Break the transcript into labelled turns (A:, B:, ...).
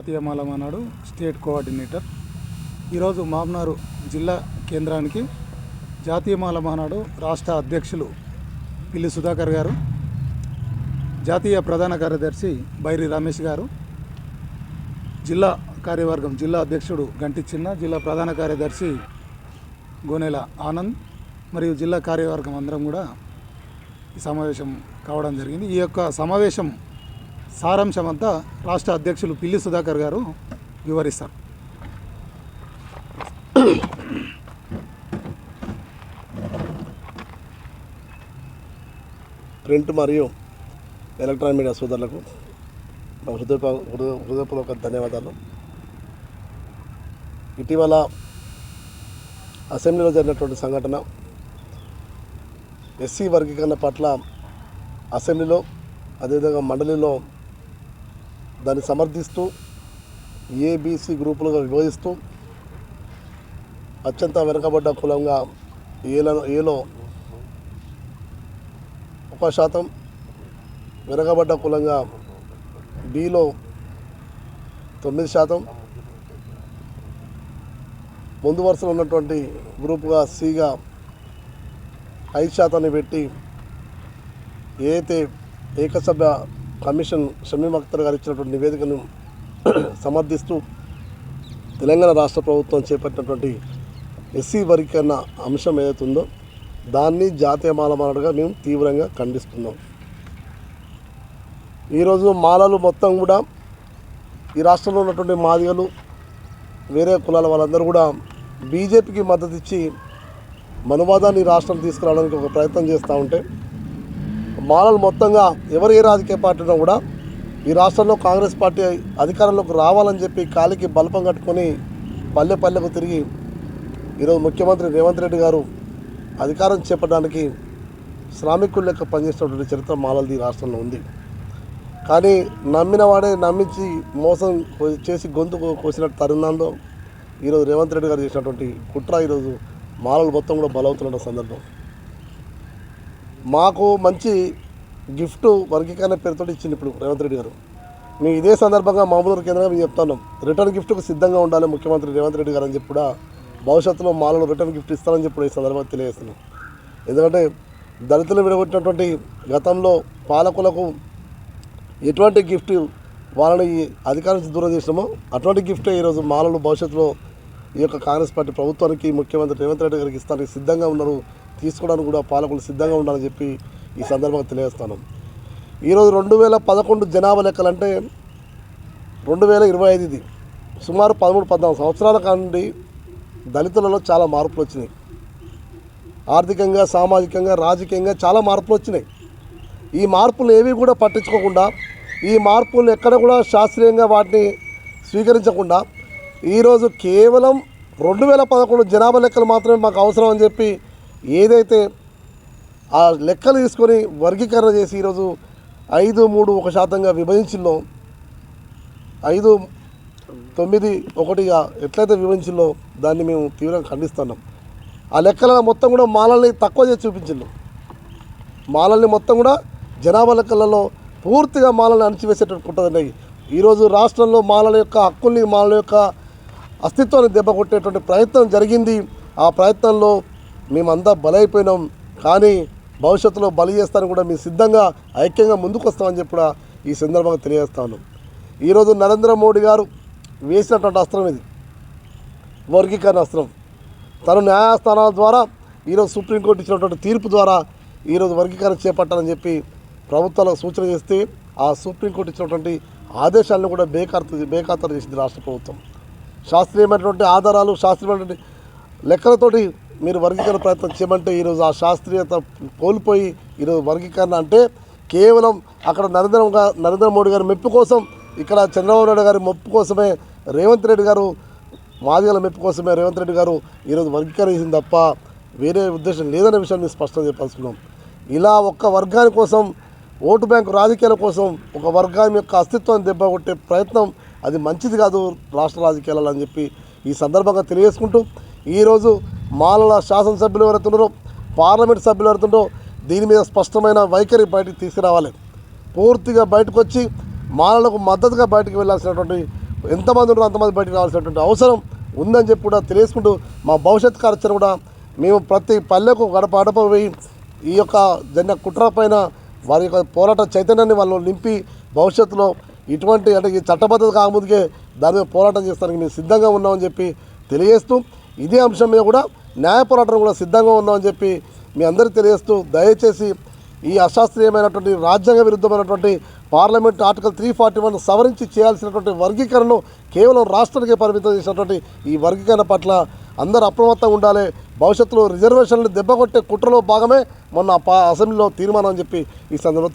A: జాతీయ మాల మానాడు state coordinator. ఈరోజు మామ్నారు జిల్లా కేంద్రానికి జాతీయ మాల మానాడు రాష్ట్ర అధ్యక్షులు పిల్లి సుధాకర్ గారు జాతీయ ప్రధాన కార్యదర్శి బైరి రమేష్ గారు జిల్లా కార్యవర్గం జిల్లా అధ్యక్షుడు గంటి చిన్న జిల్లా ప్రధాన కార్యదర్శి గోనెల ఆనంద్ మరియు జిల్లా కార్యవర్గం అందరం కూడా ఈ సమావేశం కావడం జరిగింది. ఈ యొక్క సమావేశం సారాంశం అంతా రాష్ట్ర అధ్యక్షులు పిల్లి సుధాకర్ గారు వివరిస్తారు.
B: ప్రింట్ మరియు ఎలక్ట్రానిక్ మీడియా సోదరులకు నా హృదయప హృదయ హృదయపూర్వక ధన్యవాదాలు. ఇటీవల అసెంబ్లీలో జరిగినటువంటి సంఘటన ఎస్సీ వర్గీకరణ పట్ల అసెంబ్లీలో అదేవిధంగా మండలిలో దాన్ని సమర్థిస్తూ ఏబీసీ గ్రూపులుగా విభజిస్తూ అత్యంత వెనుకబడ్డ కులంగా ఏలో ఏలో ఒక శాతం వెనకబడ్డ కులంగా బిలో తొమ్మిది శాతం. ముందు వరుసలో ఉన్నటువంటి గ్రూపుగా సిగా ఐదు శాతాన్ని పెట్టి ఏదైతే ఏకసభ్య కమిషన్ షమీమ్ అఖ్తర్ గారు ఇచ్చినటువంటి నివేదికను సమర్థిస్తూ తెలంగాణ రాష్ట్ర ప్రభుత్వం చేపట్టినటువంటి ఎస్సీ వర్గీకరణ అంశం ఏదైతుందో దాన్ని జాతీయ మాలమాలగా మేము తీవ్రంగా ఖండిస్తున్నాం. ఈరోజు మాలలు మొత్తం కూడా ఈ రాష్ట్రంలో ఉన్నటువంటి మాదిగలు వేరే కులాల వాళ్ళందరూ కూడా బీజేపీకి మద్దతు ఇచ్చి మనువాదాన్ని ఈ రాష్ట్రం తీసుకురావడానికి ఒక ప్రయత్నం చేస్తూ ఉంటే మాలలు మొత్తంగా ఎవరు ఏ రాజకీయ పార్టీలో కూడా ఈ రాష్ట్రంలో కాంగ్రెస్ పార్టీ అధికారంలోకి రావాలని చెప్పి కాలికి బలపం కట్టుకొని పల్లె పల్లెకు తిరిగి ఈరోజు ముఖ్యమంత్రి రేవంత్ రెడ్డి గారు అధికారం చేపట్టడానికి శ్రామికుల లెక్క పనిచేసినటువంటి చరిత్ర మాలది ఈ రాష్ట్రంలో ఉంది. కానీ నమ్మిన వాడే నమ్మించి మోసం చేసి గొంతు కోసిన తరుణంలో ఈరోజు రేవంత్ రెడ్డి గారు చేసినటువంటి కుట్ర ఈరోజు మాలలు మొత్తం కూడా బలవుతున్న సందర్భం. మాకు మంచి గిఫ్ట్ వర్గీకరణ పేరుతో ఇచ్చింది ఇప్పుడు రేవంత్ రెడ్డి గారు. మేము ఇదే సందర్భంగా మామూలు కేంద్రంగా మేము చెప్తాను. రిటర్న్ గిఫ్ట్కు సిద్ధంగా ఉండాలి ముఖ్యమంత్రి రేవంత్ రెడ్డి గారు అని చెప్పి కూడా భవిష్యత్తులో మాలను రిటర్న్ గిఫ్ట్ ఇస్తారని చెప్పి ఈ సందర్భంగా తెలియజేస్తున్నాం. ఎందుకంటే దళితులు విడగొట్టినటువంటి గతంలో పాలకులకు ఎటువంటి గిఫ్ట్ వాళ్ళని ఈ అధికారం నుంచి దూరం చేసినామో అటువంటి గిఫ్టే ఈరోజు మాలలు భవిష్యత్తులో ఈ యొక్క కాంగ్రెస్ పార్టీ ప్రభుత్వానికి ముఖ్యమంత్రి రేవంత్ రెడ్డి గారికి ఇస్తానికి సిద్ధంగా ఉన్నారు. తీసుకోవడానికి కూడా పాలకులు సిద్ధంగా ఉండాలని చెప్పి ఈ సందర్భంగా తెలియజేస్తాను. ఈరోజు రెండు వేల పదకొండు జనాభా లెక్కలంటే రెండు వేల ఇరవై ఐదు ఇది సుమారు పదమూడు పద్నాలుగు సంవత్సరాల కానుండి దళితులలో చాలా మార్పులు వచ్చినాయి. ఆర్థికంగా సామాజికంగా రాజకీయంగా చాలా మార్పులు వచ్చినాయి. ఈ మార్పులు ఏవి కూడా పట్టించుకోకుండా ఈ మార్పులు ఎక్కడ కూడా శాస్త్రీయంగా వాటిని స్వీకరించకుండా ఈరోజు కేవలం రెండు వేల పదకొండు జనాభా లెక్కలు మాత్రమే మాకు అవసరం అని చెప్పి ఏదైతే ఆ లెక్కలు తీసుకొని వర్గీకరణ చేసి ఈరోజు ఐదు మూడు ఒక శాతంగా విభజించిందో ఐదు తొమ్మిది ఒకటిగా ఎట్లయితే విభజించిందో దాన్ని మేము తీవ్రంగా ఖండిస్తున్నాం. ఆ లెక్కల మొత్తం కూడా మాలల్ని తక్కువ చేసి చూపించిండు. మాలల్ని మొత్తం కూడా జనాభా లెక్కలలో పూర్తిగా మాలల్ని అణచివేసేటట్టు ఉంటుందండి ఈరోజు రాష్ట్రంలో మాలల యొక్క హక్కుల్ని మాలల యొక్క అస్తిత్వాన్ని దెబ్బ కొట్టేటువంటి ప్రయత్నం జరిగింది. ఆ ప్రయత్నంలో మేమంతా బలైపోయినాం. కానీ భవిష్యత్తులో బలి చేస్తారని కూడా మేము సిద్ధంగా ఐక్యంగా ముందుకు వస్తామని చెప్పి కూడా ఈ సందర్భంగా తెలియజేస్తాను ఈరోజు నరేంద్ర మోడీ గారు వేసినటువంటి అస్త్రం ఇది. వర్గీకరణ అస్త్రం. తను న్యాయస్థానాల ద్వారా ఈరోజు సుప్రీంకోర్టు ఇచ్చినటువంటి తీర్పు ద్వారా ఈరోజు వర్గీకరణ చేపట్టాలని చెప్పి ప్రభుత్వాలకు సూచన చేస్తే ఆ సుప్రీంకోర్టు ఇచ్చినటువంటి ఆదేశాలను కూడా బేఖాతరు బేఖాతరు చేసింది రాష్ట్ర ప్రభుత్వం. శాస్త్రీయమైనటువంటి ఆధారాలు శాస్త్రీయమైనటువంటి లెక్కలతోటి మీరు వర్గీకరణ ప్రయత్నం చేయమంటే ఈరోజు ఆ శాస్త్రీయత కోల్పోయి ఈరోజు వర్గీకరణ అంటే కేవలం అక్కడ నరేంద్ర నరేంద్ర మోడీ గారి మెప్పు కోసం ఇక్కడ చంద్రబాబు నాయుడు గారి మెప్పు కోసమే రేవంత్ రెడ్డి గారు మాదిగల మెప్పు కోసమే రేవంత్ రెడ్డి గారు ఈరోజు వర్గీకరణ తప్ప వేరే ఉద్దేశం లేదనే విషయాన్ని స్పష్టం చెప్పాల్సుకున్నాం ఇలా ఒక్క వర్గాని కోసం ఓటు బ్యాంకు రాజకీయాల కోసం ఒక వర్గం యొక్క అస్తిత్వాన్ని దెబ్బ కొట్టే ప్రయత్నం అది మంచిది కాదు రాష్ట్ర రాజకీయాలలో అని చెప్పి ఈ సందర్భంగా తెలియజేసుకుంటూ ఈరోజు మాలల శాసనసభ్యులు ఎవరైతే పార్లమెంట్ సభ్యులు ఎవరుతుండో దీని మీద స్పష్టమైన వైఖరి బయటికి తీసుకురావాలి. పూర్తిగా బయటకు వచ్చి మాలలకు మద్దతుగా బయటకు వెళ్ళాల్సినటువంటి ఎంతమంది ఉన్నారో అంతమంది బయటికి రావాల్సినటువంటి అవసరం ఉందని చెప్పి కూడా తెలియసుకుంటూ మా భవిష్యత్ కార్యాచరణ కూడా మేము ప్రతి పల్లెకు గడప గడప పోయి ఈ యొక్క జన కుట్ర పైన వారి యొక్క పోరాట చైతన్యాన్ని వాళ్ళు నింపి భవిష్యత్తులో ఇటువంటి అంటే ఈ చట్టబద్ధత కాకముందుకే దాని మీద పోరాటం చేస్తానికి మేము సిద్ధంగా ఉన్నామని చెప్పి తెలియజేస్తూ ఇదే అంశం మీద కూడా న్యాయ పోరాటం కూడా సిద్ధంగా ఉన్నామని చెప్పి మీ అందరికీ తెలియజేస్తూ దయచేసి ఈ అశాస్త్రీయమైనటువంటి రాజ్యాంగ విరుద్ధమైనటువంటి parliament article three forty one సవరించి చేయాల్సినటువంటి వర్గీకరణను కేవలం రాష్ట్రానికి పరిమితం చేసినటువంటి ఈ వర్గీకరణ పట్ల అందరూ అప్రమత్తంగా ఉండాలి. భవిష్యత్తులో రిజర్వేషన్లు దెబ్బకొట్టే కుట్రలో భాగమే మొన్న అసెంబ్లీలో తీర్మానం అని చెప్పి ఈ సందర్భంలో